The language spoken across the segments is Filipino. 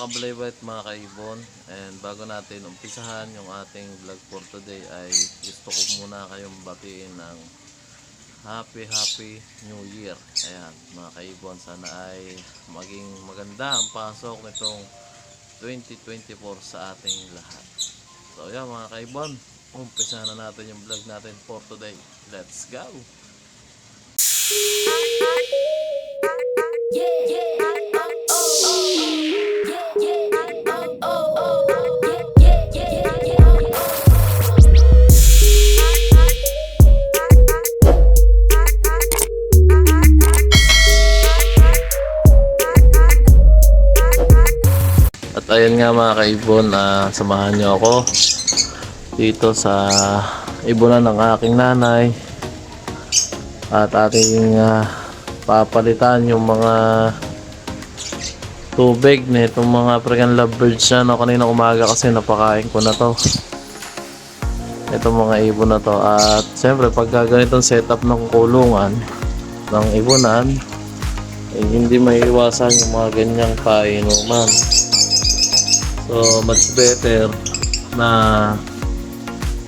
Mga kabalaybay at mga kaibon and bago natin umpisahan yung ating vlog for today ay gusto ko muna kayong batiin ng Happy Happy New Year. Ayan mga kaibon sana ay maging maganda ang pasok nitong 2024 sa ating lahat. So ayan mga kaibon, umpisahan na natin yung vlog natin for today. Let's go! At ayun nga mga kaibon, na samahan niyo ako dito sa ibunan ng aking nanay. At ating ah, papalitan yung mga tubig na itong mga freaking lovebirds siya no? Kanina umaga kasi napakain ko na to. Itong mga ibon na to. At siyempre pag ganitong setup ng kulungan ng ibunan eh, hindi maiiwasan yung mga ganyang painuman So, much better na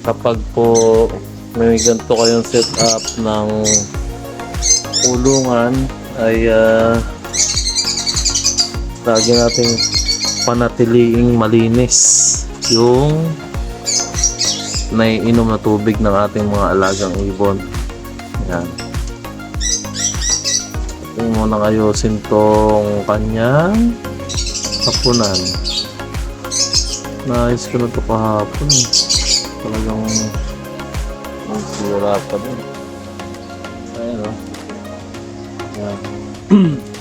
kapag po may ganito kayong setup ng kulungan ay uh, lagi nating panatiliing malinis yung naiinom na tubig ng ating mga alagang ibon. Yan. Tingnan mo na ayusin tong kanyang hapunan. Naayos ko na ito kahapon eh. Talagang ang sira pa din. Ayan o.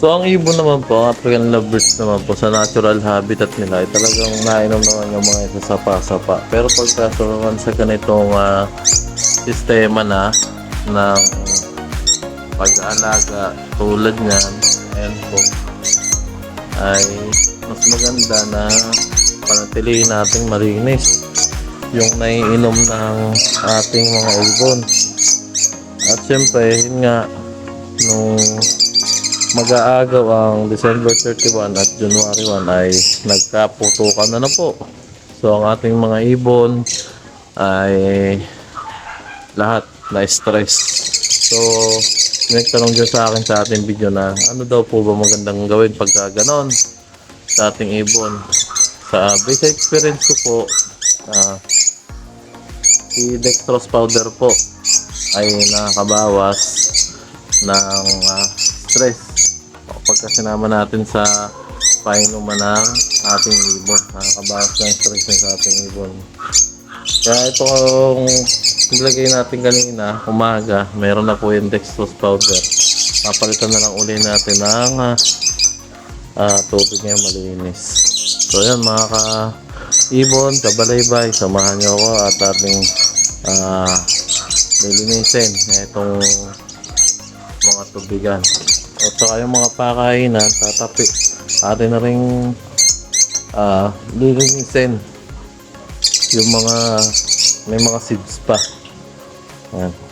So ang ibon naman po, ang African lovebirds naman po, sa natural habitat nila ay talagang nainom naman yung mga isa sapa-sapa. Pero pagka naman sa ganitong ah, sistema na ng pag-aalaga tulad niyan, ayan po, ay mas maganda na panatilihin nating malinis yung naiinom ng ating mga ibon. At syempre, yun nga, nung mag-aagaw ang December 31 at January 1 ay nagkaputukan na na po. So, ang ating mga ibon ay lahat na stress. So, may tanong dyan sa akin sa ating video na ano daw po ba magandang gawin pagka ganon sa ating ibon. Sa basic experience ko po, ah, si dextrose powder po ay nakakabawas ng ah, stress pagka sinama natin sa painuman ng ating ibon. Nakakabawas ng stress sa ating ibon. Kaya itong nilagay natin kanina, umaga, meron na po yung dextrose powder. Papalitan na lang uli natin ng ah, ah, tubig niya malinis. So yan mga ka-ibon, kabalaybay, samahan niyo ako at ating ah, lilinisin itong mga tubigan. At saka yung mga pakainan, tatapi. Atin na rin ah, lilinisin yung mga may mga seeds pa. Yan.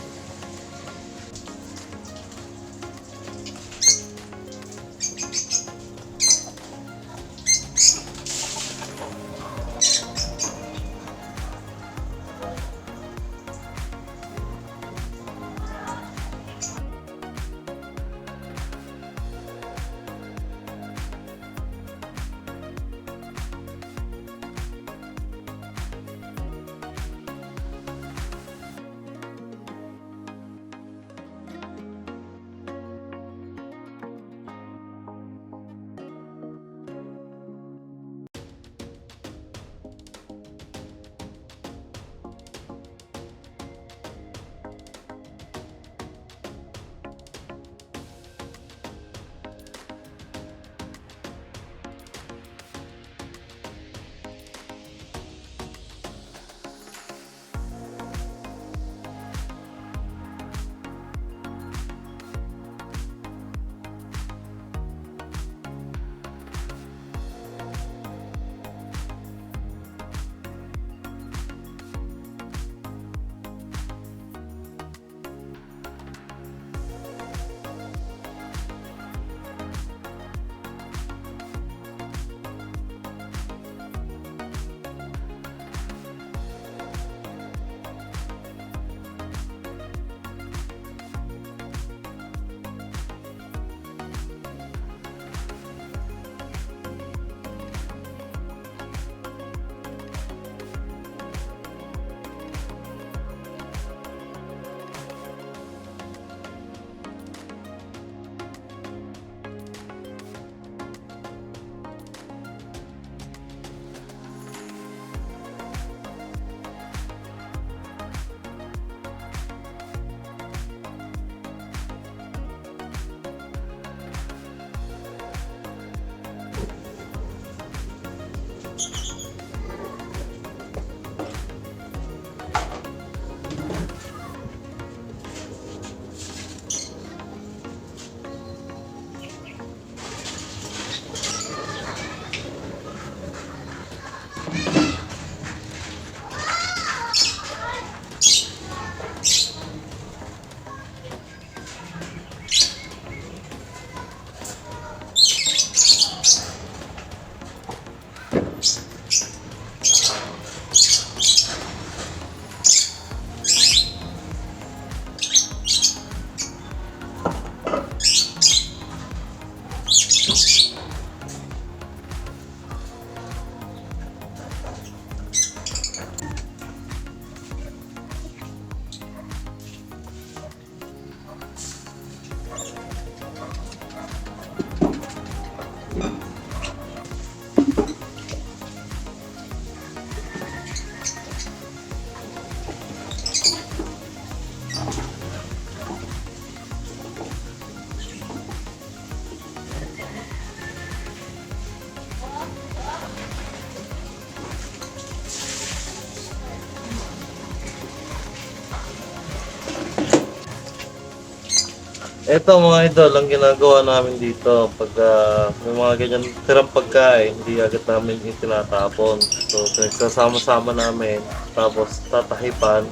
Ito mga idol, ang ginagawa namin dito pag ah, may mga ganyan tirang pagkain, hindi agad namin itinatapon. So, pinagsasama-sama namin, tapos tatahipan,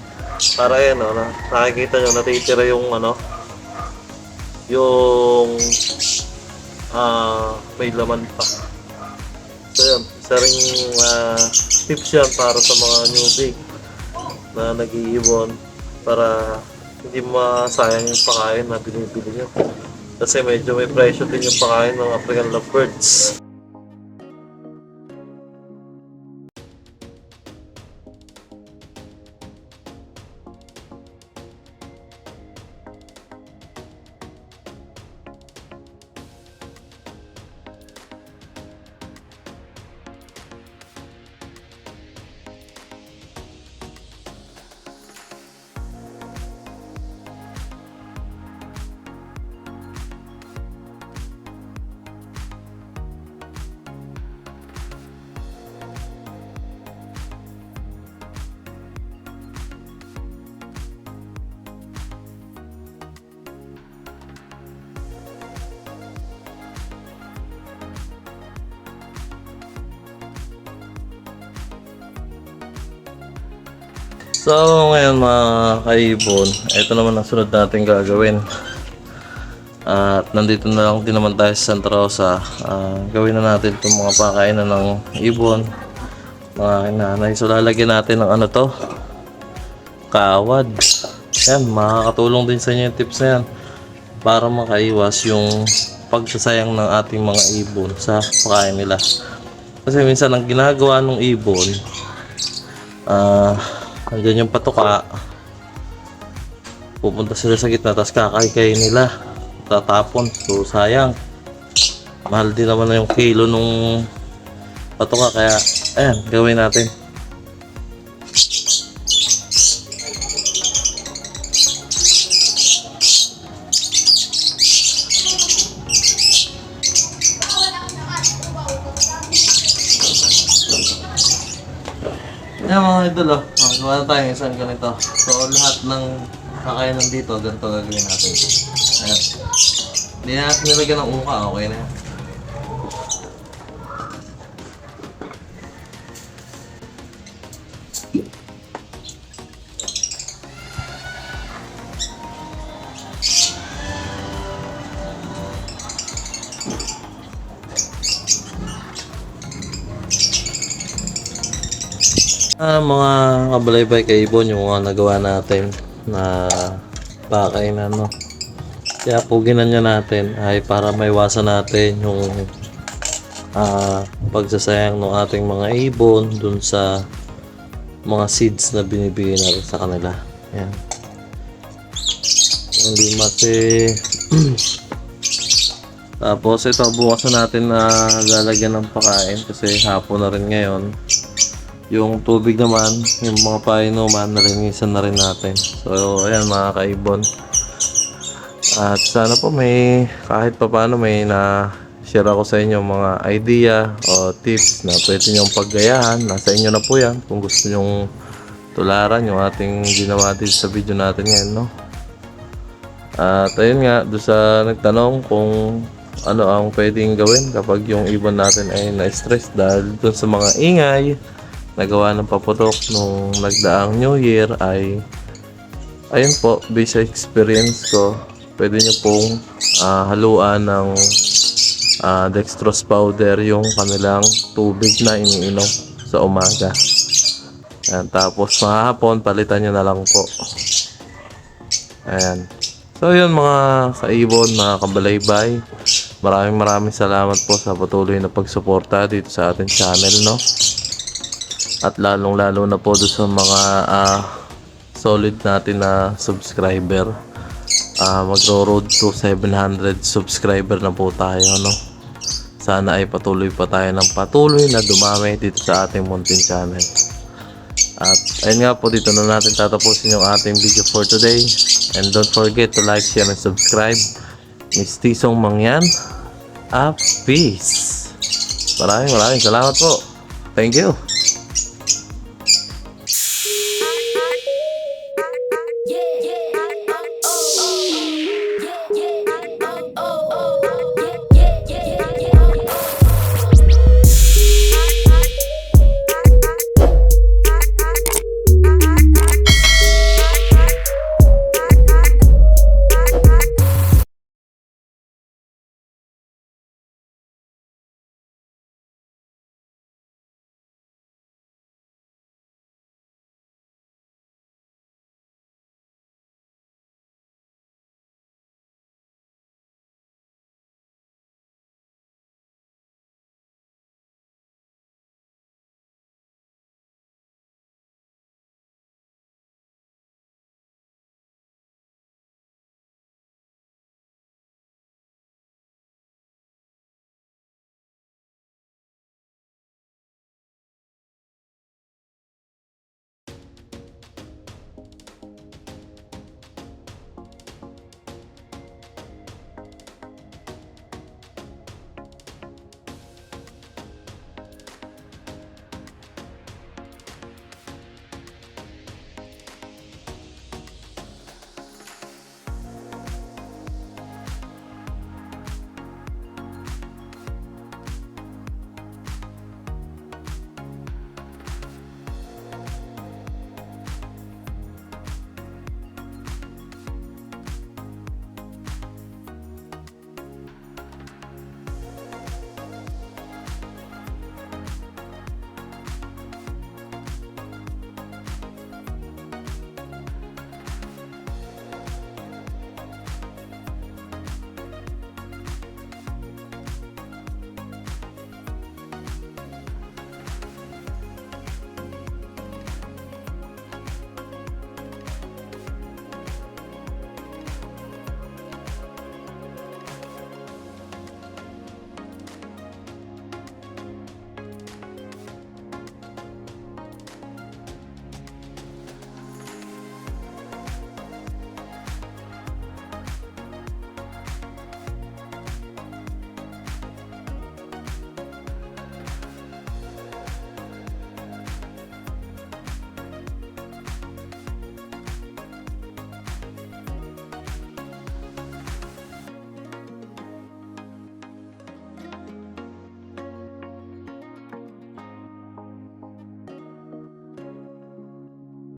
para yan, no, na, nakikita nyo, natitira yung ano, yung ah may laman pa. So yun, isa ring ah, tips yan para sa mga newbie na nag-iibon para hindi masayang yung pakain na binibili nyo. Kasi medyo may presyo din yung pakain ng African lovebirds. So ngayon mga kaibon, ito naman ang sunod natin gagawin. At nandito na lang din naman tayo sa Santa Rosa. Ah, gawin na natin itong mga pakainan ng ibon. Mga kinanay. So lalagyan natin ng ano to? Kawad. Yan, makakatulong din sa inyo yung tips na yan. Para makaiwas yung pagsasayang ng ating mga ibon sa pagkain nila. Kasi minsan ang ginagawa ng ibon, ah, andyan yung patuka, pupunta sila sa gitna, tapos kakaykay nila, tatapon, so sayang. Mahal din naman na yung kilo nung patuka, kaya ayan, gawin natin. Yan mga idol oh. Oh gawa na tayo ng isang ganito. So lahat ng kakayanan dito, ganito gagawin natin. Ayan. Hindi natin nilagyan ng uka, okay na yan. Ah, mga kabalaybay kay Ibon yung mga nagawa natin na pakainan, no? Kaya po ginanya natin ay para maiwasan natin yung ah, pagsasayang ng ating mga ibon dun sa mga seeds na binibigay natin sa kanila. Yan. Hindi mati Tapos ito bukas na natin na lalagyan ng pakain kasi hapon na rin ngayon. Yung tubig naman, yung mga painuman, nalinisan na rin natin. So, ayan mga kaibon. At sana po may, kahit pa paano may na share ako sa inyo mga idea o tips na pwede nyong paggayahan. Nasa inyo na po yan kung gusto nyong tularan yung ating ginawa dito sa video natin ngayon, no? At ayun nga, doon sa nagtanong kung ano ang pwedeng gawin kapag yung ibon natin ay na-stress dahil doon sa mga ingay nagawa ng paputok nung nagdaang New Year ay ayun po, based sa experience ko, pwede nyo pong ah, haluan ng ah, dextrose powder yung kanilang tubig na iniinom sa umaga. Ayan, tapos mahapon, palitan nyo na lang po. Ayan. So yun mga kaibon, mga kabalaybay. Maraming maraming salamat po sa patuloy na pagsuporta dito sa ating channel, no? At lalong lalo na po doon sa mga ah, solid natin na subscriber. Ah, magro-road to 700 subscriber na po tayo, no? Sana ay patuloy pa tayo ng patuloy na dumami dito sa ating Mountain Channel. At ayun nga po, dito na natin tatapusin yung ating video for today. And don't forget to like, share, and subscribe. Miss Tisong Mangyan. Ah, peace. Maraming maraming salamat po. Thank you.